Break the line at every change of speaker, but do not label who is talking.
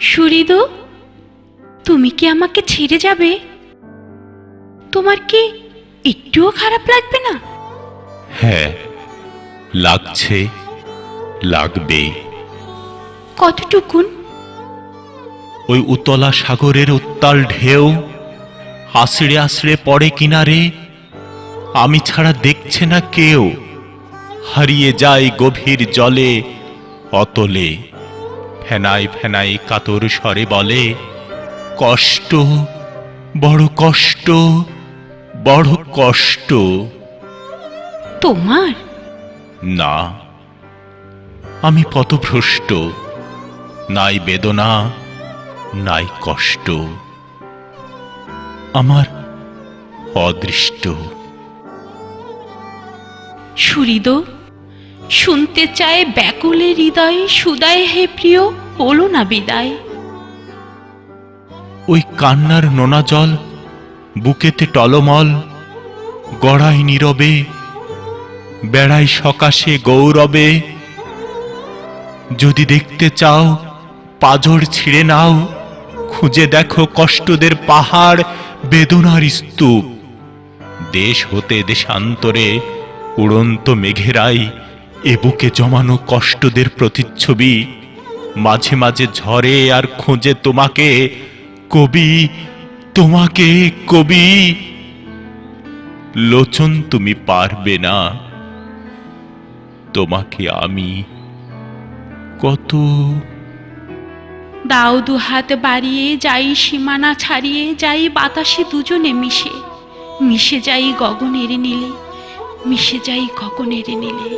সুরিদ তুমি কি আমাকে ছেড়ে যাবে? তোমার কি একটুও খারাপ লাগবে না?
হ্যাঁ লাগছে লাগবে।
কতটুকুন?
ওই উতলা সাগরের উত্তাল ঢেউ আছড়ে আছড়ে পড়ে কিনারে আমি ছাড়া দেখছে না কেউ। হারিয়ে যায় গভীর জলে অতলে। ফেনাই ফেনাই কাতর স্বরে বলে কষ্ট বড় কষ্ট বড় কষ্ট।
তোমার?
না আমি পথভ্রষ্ট নাই বেদনা নাই কষ্ট। আমার অদৃষ্ট।
সুরিদ শুনতে চায় ব্যাকুলে হৃদয়ে, সুদায় হে প্রিয়, বলো না বিদায়।
ওই কান্নার নোনা জল, বুকেতে টলমল গড়াই নীরবে বেড়াই সকাশে গৌরবে। যদি দেখতে চাও, পাজর ছিঁড়ে নাও, খুঁজে দেখো কষ্টদের পাহাড়, বেদনার স্তূপ। দেশ হতে দেশান্তরে, উড়ন্ত মেঘেরাই এ বুকে জমানো কষ্টদের প্রতিচ্ছবি, মাঝে মাঝে ঝরে আর খোঁজে তোমাকে, কবি তোমাকে কবি। লোচন তুমি পারবে না, তোমাকে আমি কত।
দাও দু হাত বাড়িয়ে যাই, সীমানা ছাড়িয়ে যাই, বাতাসে দুজনে মিশে। মিশে যাই গগনের নীলে, মিশে যাই গগনের নীলে।